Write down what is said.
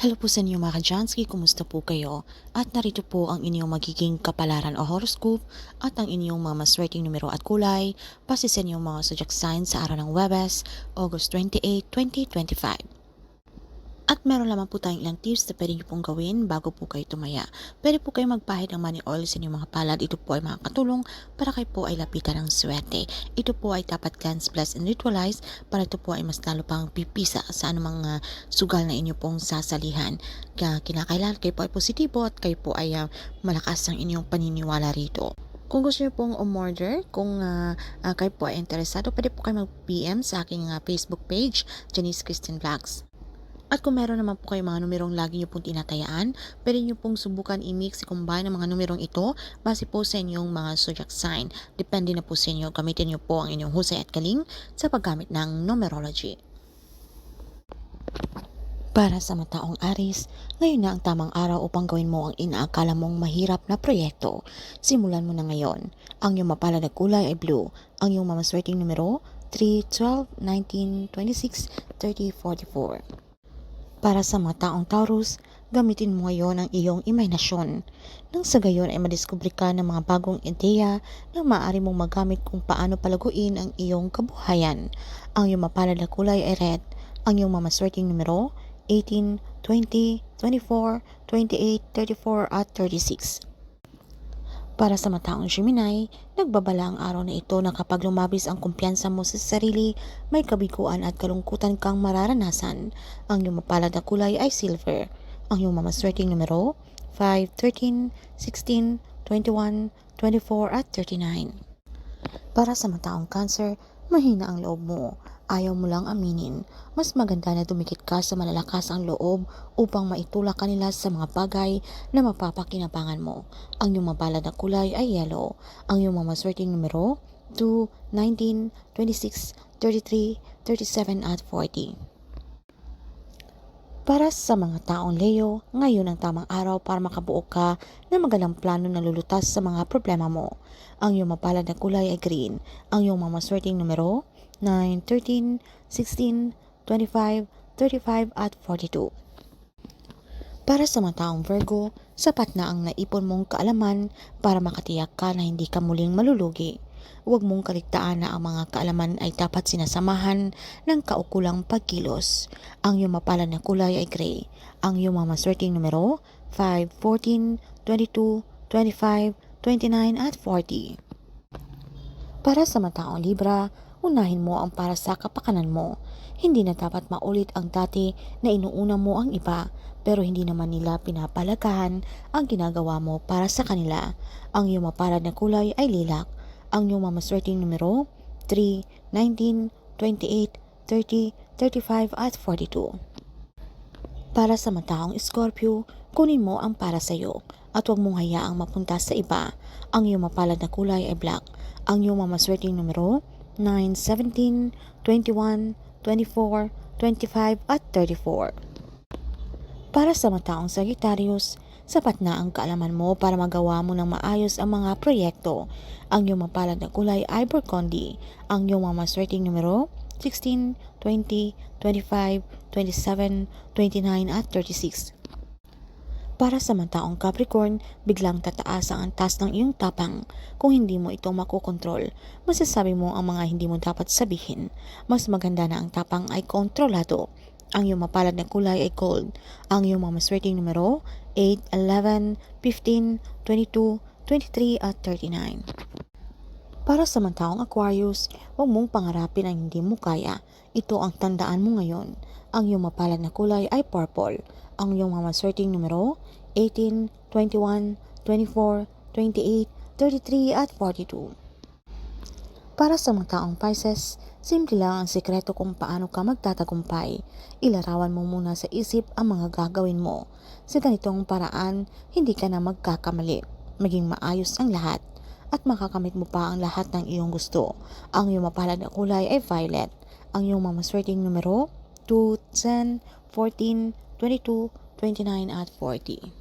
Hello po sa inyo mga Kajansky, kumusta po kayo? At narito po ang inyong magiging kapalaran o horoscope at ang inyong mga maswerteng numero at kulay base sa inyong mga zodiac signs sa araw ng Webes, August 28, 2025. At meron lamang po tayong ilang tips na pwede nyo pong gawin bago po kayo tumaya. Pwede po kayo magpahid ng money oil sa inyong mga palad. Ito po ay makakatulong para kayo po ay lapitan ng swerte. Ito po ay dapat cleanse, bless, and ritualize para ito po ay mas lalo pang pipisa sa anumang uh, sugal na inyo pong sasalihan. Kaya kinakailangan kayo po ay positibo at kayo po ay uh, malakas ang inyong paniniwala rito. Kung gusto niyo pong umorder, kung uh, uh, kayo po ay interesado, pwede po kayo mag-PM sa aking uh, Facebook page, Janice Christian Vlogs. At kung meron naman po kayo mga numerong lagi nyo pong tinatayaan, pwede nyo pong subukan i-mix, i-combine ang mga numerong ito base po sa inyong mga zodiac sign. Depende na po sa inyo, gamitin nyo po ang inyong husay at galing sa paggamit ng numerology. Para sa mataong Aris, ngayon na ang tamang araw upang gawin mo ang inaakala mong mahirap na proyekto. Simulan mo na ngayon. Ang iyong mapalad na kulay ay blue. Ang iyong mamaswerteng numero 3, 12, 19, 26, 30, 44. Para sa mga taong Taurus, gamitin mo ngayon ang iyong imahinasyon. Nang sa gayon ay madiskubre ka ng mga bagong ideya na maaari mong magamit kung paano palaguin ang iyong kabuhayan. Ang iyong mapalad na kulay ay red. Ang iyong mamaswerteng numero 18, 20, 24, 28, 34 at 36. Para sa mataong Gemini, nagbabala ang araw na ito na kapag lumabis ang kumpiyansa mo sa sarili, may kabiguan at kalungkutan kang mararanasan. Ang iyong mapalad na kulay ay silver. Ang iyong mamaswerteng numero 5, 13, 16, 21, 24 at 39. Para sa mataong cancer, mahina ang loob mo ayaw mo lang aminin. Mas maganda na dumikit ka sa malalakas ang loob upang maitulak ka nila sa mga bagay na mapapakinabangan mo. Ang iyong mabalad na kulay ay yellow. Ang iyong mamaswerteng numero 2, 19, 26, 33, 37 at 40. Para sa mga taong Leo, ngayon ang tamang araw para makabuo ka ng magalang plano na lulutas sa mga problema mo. Ang iyong mapalad na kulay ay green. Ang iyong mamaswerteng numero 9, 13, 16, 25, 35 at 42. Para sa mga taong Virgo, sapat na ang naipon mong kaalaman para makatiyak ka na hindi ka muling malulugi. Huwag mong kaligtaan na ang mga kaalaman ay dapat sinasamahan ng kaukulang pagkilos. Ang iyong mapalad na kulay ay gray. Ang iyong mga maswerteng numero 5, 14, 22, 25, 29 at 40. Para sa mataong Libra, unahin mo ang para sa kapakanan mo. Hindi na dapat maulit ang dati na inuuna mo ang iba pero hindi naman nila pinapalagahan ang ginagawa mo para sa kanila. Ang iyong mapalad na kulay ay lilak. Ang iyong mamaswerteng numero 3, 19, 28, 30, 35 at 42. Para sa mataong Scorpio, kunin mo ang para sa iyo at huwag mong hayaang mapunta sa iba. Ang iyong mapalad na kulay ay black. Ang iyong mamaswerteng numero 9, 17, 21, 24, 25 at 34. Para sa mataong Sagittarius, sapat na ang kaalaman mo para magawa mo ng maayos ang mga proyekto. Ang iyong mapalad na kulay ay burgundy. Ang iyong mamaswerteng numero 16, 20, 25, 27, 29 at 36. Para sa mga Capricorn, biglang tataas ang antas ng iyong tapang. Kung hindi mo ito makokontrol, masasabi mo ang mga hindi mo dapat sabihin. Mas maganda na ang tapang ay kontrolado. Ang iyong mapalad na kulay ay gold. Ang iyong mga maswerteng numero 8, 11, 15, 22, 23 at 39. Para sa mga Aquarius, huwag mong pangarapin ang hindi mo kaya. Ito ang tandaan mo ngayon. Ang iyong mapalad na kulay ay purple ang iyong mga maswerteng numero 18, 21, 24, 28, 33 at 42. Para sa mga taong Pisces, simple lang ang sekreto kung paano ka magtatagumpay. Ilarawan mo muna sa isip ang mga gagawin mo. Sa ganitong paraan, hindi ka na magkakamali. Maging maayos ang lahat at makakamit mo pa ang lahat ng iyong gusto. Ang iyong mapalad na kulay ay violet. Ang iyong mamaswerteng numero 2, 10, 14, 22, 29 at 40.